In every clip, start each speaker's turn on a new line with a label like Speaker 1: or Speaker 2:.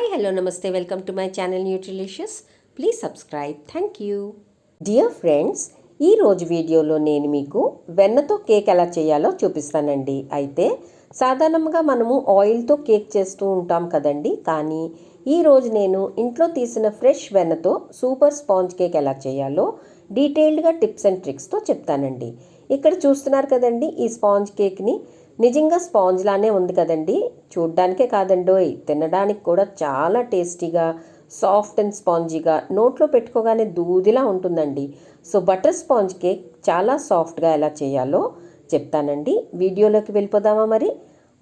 Speaker 1: Hi hello namaste welcome to my channel nutrilicious please subscribe thank you dear friends ఈ రోజు వీడియోలో నేను మీకు వెన్నతో కేక్ ఎలా చేయాలో చూపిస్తానండి. అయితే సాధారణంగా మనము ఆయిల్తో కేక్ చేస్తూ ఉంటాం కదండి. కానీ ఈరోజు నేను ఇంట్లో తీసిన ఫ్రెష్ వెన్నతో సూపర్ స్పాంజ్ కేక్ ఎలా చేయాలో డీటెయిల్డ్గా టిప్స్ అండ్ ట్రిక్స్తో చెప్తానండి. ఇక్కడ చూస్తున్నారు కదండి ఈ స్పాంజ్ కేక్ని నిజంగా స్పాంజ్ లానే ఉంది కదండి. చూడ్డానికే కాదండోయ్ తినడానికి కూడా చాలా టేస్టీగా సాఫ్ట్ అండ్ స్పాంజీగా నోట్లో పెట్టుకోగానే దూదిలా ఉంటుందండి. సో బటర్ స్పాంజ్ కేక్ చాలా సాఫ్ట్గా ఎలా చేయాలో చెప్తానండి. వీడియోలోకి వెళ్ళిపోదామా మరి?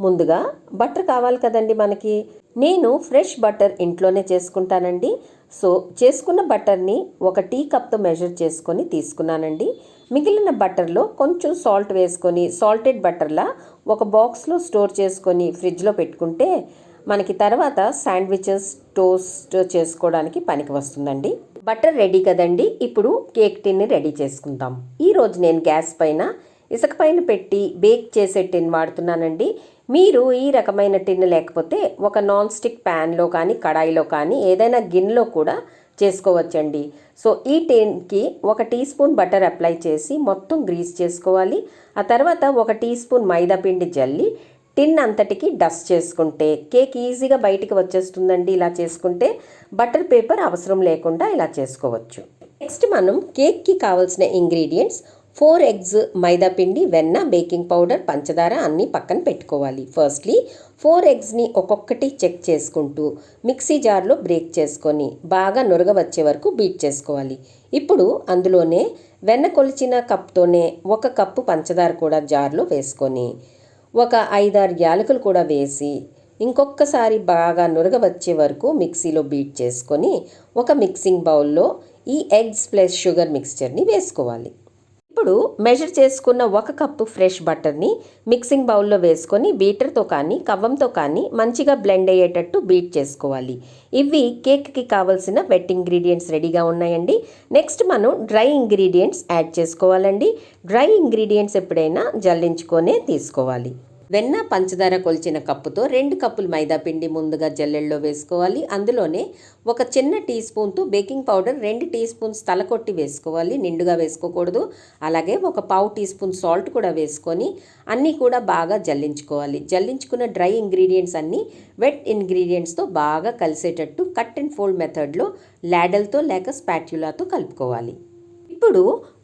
Speaker 1: ముందుగా బటర్ కావాలి కదండి మనకి. నేను ఫ్రెష్ బటర్ ఇంట్లోనే చేసుకుంటానండి. సో చేసుకున్న బటర్ని ఒక టీ కప్తో మెజర్ చేసుకొని తీసుకున్నానండి. మిగిలిన బటర్లో కొంచెం సాల్ట్ వేసుకొని సాల్టెడ్ బటర్లా ఒక బాక్స్లో స్టోర్ చేసుకొని ఫ్రిడ్జ్లో పెట్టుకుంటే మనకి తర్వాత శాండ్విచెస్ టోస్ట్ చేసుకోవడానికి పనికి వస్తుందండి. బటర్ రెడీ కదండి ఇప్పుడు కేక్ టిన్ని రెడీ చేసుకుందాం. ఈరోజు నేను గ్యాస్ పైన ఇసుక పైన పెట్టి బేక్ చేసే టిన్ వాడుతున్నానండి. మీరు ఈ రకమైన టిన్ లేకపోతే ఒక నాన్ స్టిక్ ప్యాన్లో కానీ కడాయిలో కానీ ఏదైనా గిన్నెలో కూడా చేసుకోవచ్చండి. సో ఈ టిన్కి ఒక టీ స్పూన్ బటర్ అప్లై చేసి మొత్తం గ్రీస్ చేసుకోవాలి. ఆ తర్వాత ఒక టీ స్పూన్ మైదా పిండి జల్లి టిన్ అంతటికి డస్ట్ చేసుకుంటే కేక్ ఈజీగా బయటికి వచ్చేస్తుందండి ఇలా చేసుకుంటే. బటర్ పేపర్ అవసరం లేకుండా ఇలా చేసుకోవచ్చు. నెక్స్ట్ మనం కేక్కి కావాల్సిన ఇంగ్రీడియంట్స్ ఫోర్ ఎగ్స్ మైదా పిండి వెన్న బేకింగ్ పౌడర్ పంచదార అన్నీ పక్కన పెట్టుకోవాలి. ఫస్ట్లీ ఫోర్ ఎగ్స్ని ఒక్కొక్కటి చెక్ చేసుకుంటూ మిక్సీ జార్లో బ్రేక్ చేసుకొని బాగా నురగ వచ్చే వరకు బీట్ చేసుకోవాలి. ఇప్పుడు అందులోనే వెన్న కొలిచిన కప్తోనే ఒక కప్పు పంచదార కూడా జార్లో వేసుకొని ఒక ఐదారు యాలకులు కూడా వేసి ఇంకొకసారి బాగా నురగ వచ్చే వరకు మిక్సీలో బీట్ చేసుకొని ఒక మిక్సింగ్ బౌల్లో ఈ ఎగ్స్ ప్లస్ షుగర్ మిక్స్చర్ని వేసుకోవాలి. ఇప్పుడు మెజర్ చేసుకున్న ఒక కప్పు ఫ్రెష్ బటర్ని మిక్సింగ్ బౌల్లో వేసుకొని బీటర్తో కానీ కవ్వంతో కానీ మంచిగా బ్లెండ్ అయ్యేటట్టు బీట్ చేసుకోవాలి. ఇవి కేక్కి కావాల్సిన వెట్ ఇంగ్రీడియంట్స్ రెడీగా ఉన్నాయండి. నెక్స్ట్ మనం డ్రై ఇంగ్రీడియంట్స్ యాడ్ చేసుకోవాలండి. డ్రై ఇంగ్రీడియంట్స్ ఎప్పుడైనా జల్లించుకొనే తీసుకోవాలి. వెన్న పంచదార కొలిచిన కప్పుతో రెండు కప్పులు మైదా పిండి ముందుగా జల్లెల్లో వేసుకోవాలి. అందులోనే ఒక చిన్న టీ స్పూన్తో బేకింగ్ పౌడర్ రెండు టీ స్పూన్స్ తలకొట్టి వేసుకోవాలి. నిండుగా వేసుకోకూడదు. అలాగే ఒక పావు టీ స్పూన్ సాల్ట్ కూడా వేసుకొని అన్నీ కూడా బాగా జల్లించుకోవాలి. జల్లించుకున్న డ్రై ఇంగ్రీడియంట్స్ అన్నీ వెట్ ఇంగ్రీడియంట్స్తో బాగా కలిసేటట్టు కట్ అండ్ ఫోల్డ్ మెథడ్లో లాడల్తో లేక స్పాట్యులాతో కలుపుకోవాలి. ఇప్పుడు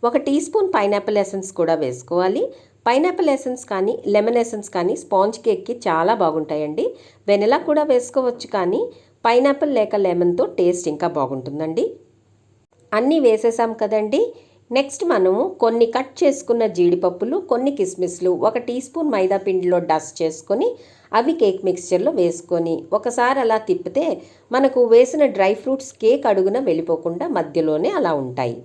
Speaker 1: ఒక టీ స్పూన్ పైనాపిల్ ఎసెన్స్ కూడా వేసుకోవాలి. పైనాపిల్ ఎసెన్స్ కానీ లెమన్ ఎసెన్స్ కానీ స్పాంజ్ కేక్కి చాలా బాగుంటాయండి. వెనిలా కూడా వేసుకోవచ్చు కానీ పైనాపిల్ లేక లెమన్తో టేస్ట్ ఇంకా బాగుంటుందండి. అన్నీ వేసేసాం కదండి. నెక్స్ట్ మనము కొన్ని కట్ చేసుకున్న జీడిపప్పులు కొన్ని కిస్మిస్లు ఒక టీ స్పూన్ మైదా పిండిలో డస్ట్ చేసుకొని అవి కేక్ మిక్స్చర్లో వేసుకొని ఒకసారి అలా తిప్పితే మనకు వేసిన డ్రై ఫ్రూట్స్ కేక్ అడుగున వెళ్ళిపోకుండా మధ్యలోనే అలా ఉంటాయి.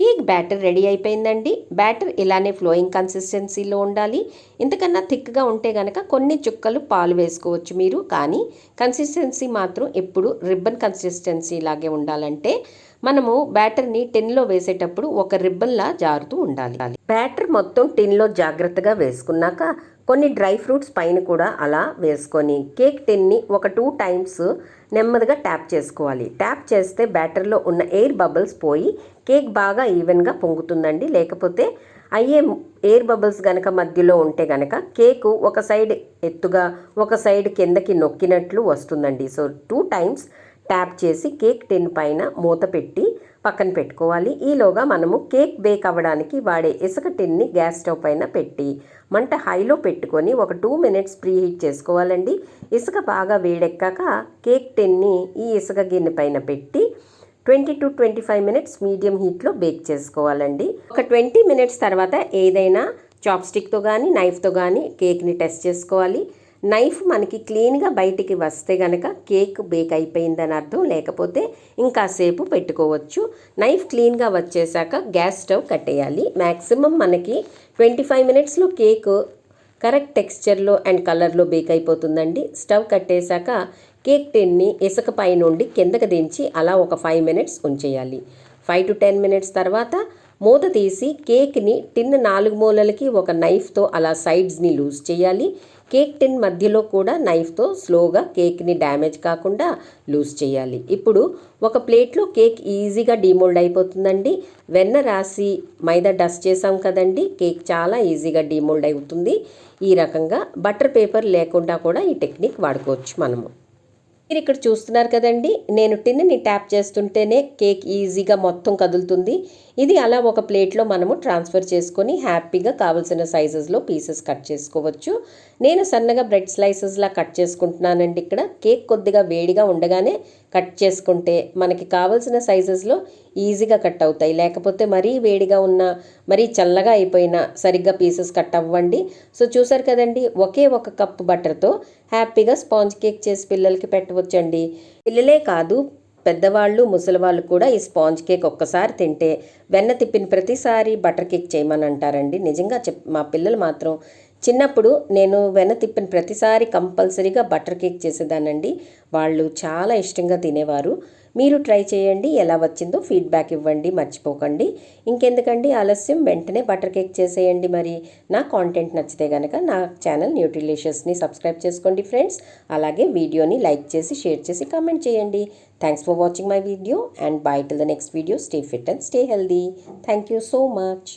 Speaker 1: కేక్ బ్యాటర్ రెడీ అయిపోయిందండి. బ్యాటర్ ఇలానే ఫ్లోయింగ్ కన్సిస్టెన్సీలో ఉండాలి. ఇంతకన్నా థిక్గా ఉంటే కనుక కొన్ని చుక్కలు పాలు వేసుకోవచ్చు మీరు. కానీ కన్సిస్టెన్సీ మాత్రం ఎప్పుడు రిబ్బన్ కన్సిస్టెన్సీ లాగే ఉండాలంటే మనము బ్యాటర్ని టిన్లో వేసేటప్పుడు ఒక రిబ్బన్లా జారుతూ ఉండాలి. బ్యాటర్ మొత్తం టిన్లో జాగ్రత్తగా వేసుకున్నాక కొన్ని డ్రై ఫ్రూట్స్ పైన కూడా అలా వేసుకొని కేక్ టిన్ని ఒక టూ టైమ్స్ నెమ్మదిగా ట్యాప్ చేసుకోవాలి. ట్యాప్ చేస్తే బ్యాటర్లో ఉన్న ఎయిర్ బబుల్స్ పోయి కేక్ బాగా ఈవెన్గా పొంగుతుందండి. లేకపోతే అయ్యే ఎయిర్ బబుల్స్ గనక మధ్యలో ఉంటే గనక కేకు ఒక సైడ్ ఎత్తుగా ఒక సైడ్ కిందకి నొక్కినట్లు వస్తుందండి. సో టూ టైమ్స్ ట్యాప్ చేసి కేక్ టిన్ పైన మూత పెట్టి పక్కన పెట్టుకోవాలి. ఈలోగా మనము కేక్ బేక్ అవ్వడానికి వాడే ఇసుక టిన్ని గ్యాస్ స్టవ్ పైన పెట్టి మంట హైలో పెట్టుకొని ఒక టూ మినిట్స్ ప్రీ హీట్ చేసుకోవాలండి. ఇసుక బాగా వేడెక్కాక కేక్ టిన్ని ఈ ఇసుక గిన్నె పైన పెట్టి twenty to twenty five minutes medium హీట్లో bake చేసుకోవాలండి. ఒక ట్వంటీ మినిట్స్ తర్వాత ఏదైనా చాప్స్టిక్తో కానీ నైఫ్తో కానీ కేక్ని టెస్ట్ చేసుకోవాలి. నైఫ్ మనకి క్లీన్గా బయటికి వస్తే గనక కేక్ బేక్ అయిపోయిందని అర్థం లేకపోతే ఇంకాసేపు పెట్టుకోవచ్చు. నైఫ్ క్లీన్గా వచ్చేసాక గ్యాస్ స్టవ్ కట్టేయాలి. మ్యాక్సిమం మనకి ట్వంటీ ఫైవ్ మినిట్స్లో కేక్ కరెక్ట్ టెక్స్చర్లో అండ్ కలర్లో బేక్ అయిపోతుందండి. స్టవ్ కట్టేశాక కేక్ టిన్ని ఇసుక పై నుండి కిందకు దించి అలా ఒక ఫైవ్ మినిట్స్ ఉంచేయాలి. ఫైవ్ టు టెన్ మినిట్స్ తర్వాత మూత తీసి కేక్ని టిన్ నాలుగు మూలలకి ఒక నైఫ్తో అలా సైడ్స్ని లూజ్ చేయాలి. కేక్ టిన్ మధ్యలో కూడా నైఫ్తో స్లోగా కేక్ని డ్యామేజ్ కాకుండా లూజ్ చేయాలి. ఇప్పుడు ఒక ప్లేట్లో కేక్ ఈజీగా డీమోల్డ్ అయిపోతుందండి. వెన్న రాసి మైదా డస్ట్ చేసాం కదండి కేక్ చాలా ఈజీగా డీమోల్డ్ అవుతుంది. ఈ రకంగా బటర్ పేపర్ లేకుండా కూడా ఈ టెక్నిక్ వాడుకోవచ్చు మనము. మీరు ఇక్కడ చూస్తున్నారు కదండి నేను టిన్ని ట్యాప్ చేస్తుంటేనే కేక్ ఈజీగా మొత్తం కదులుతుంది. ఇది అలా ఒక ప్లేట్లో మనము ట్రాన్స్ఫర్ చేసుకొని హ్యాపీగా కావలసిన సైజెస్లో పీసెస్ కట్ చేసుకోవచ్చు. నేను సన్నగా బ్రెడ్ స్లైసెస్లా కట్ చేసుకుంటున్నానండి ఇక్కడ. కేక్ కొద్దిగా వేడిగా ఉండగానే కట్ చేసుకుంటే మనకి కావలసిన సైజెస్లో ఈజీగా కట్ అవుతాయి. లేకపోతే మరీ వేడిగా ఉన్న మరీ చల్లగా అయిపోయిన సరిగ్గా పీసెస్ కట్ అవ్వండి. సో చూసారు కదండి ఒకే ఒక కప్ బటర్తో హ్యాపీగా స్పాంజ్ కేక్ చేసి పిల్లలకి పెట్టవచ్చండి. పిల్లలే కాదు పెద్దవాళ్ళు ముసలివాళ్ళు కూడా ఈ స్పాంజ్ కేక్ ఒక్కసారి తింటే వెన్న తిప్పిన ప్రతిసారి బటర్ కేక్ చేయమని అంటారండి. నిజంగా చెప్ మా పిల్లలు మాత్రం చిన్నప్పుడు నేను వెన తిప్పిన ప్రతిసారి కంపల్సరీగా బటర్ కేక్ చేసేదానండి వాళ్ళు చాలా ఇష్టంగా తినేవారు. మీరు ట్రై చేయండి ఎలా వచ్చిందో ఫీడ్బ్యాక్ ఇవ్వండి మర్చిపోకండి. ఇంకెందుకండి ఆలస్యం? వెంటనే బటర్ కేక్ చేసేయండి మరి. నా కాంటెంట్ నచ్చితే కనుక నా ఛానల్ న్యూట్రిలిషియస్ని సబ్స్క్రైబ్ చేసుకోండి ఫ్రెండ్స్. అలాగే వీడియోని లైక్ చేసి షేర్ చేసి కామెంట్ చేయండి. Thanks for watching my video and bye till the next video. Stay fit and stay healthy thank you so much.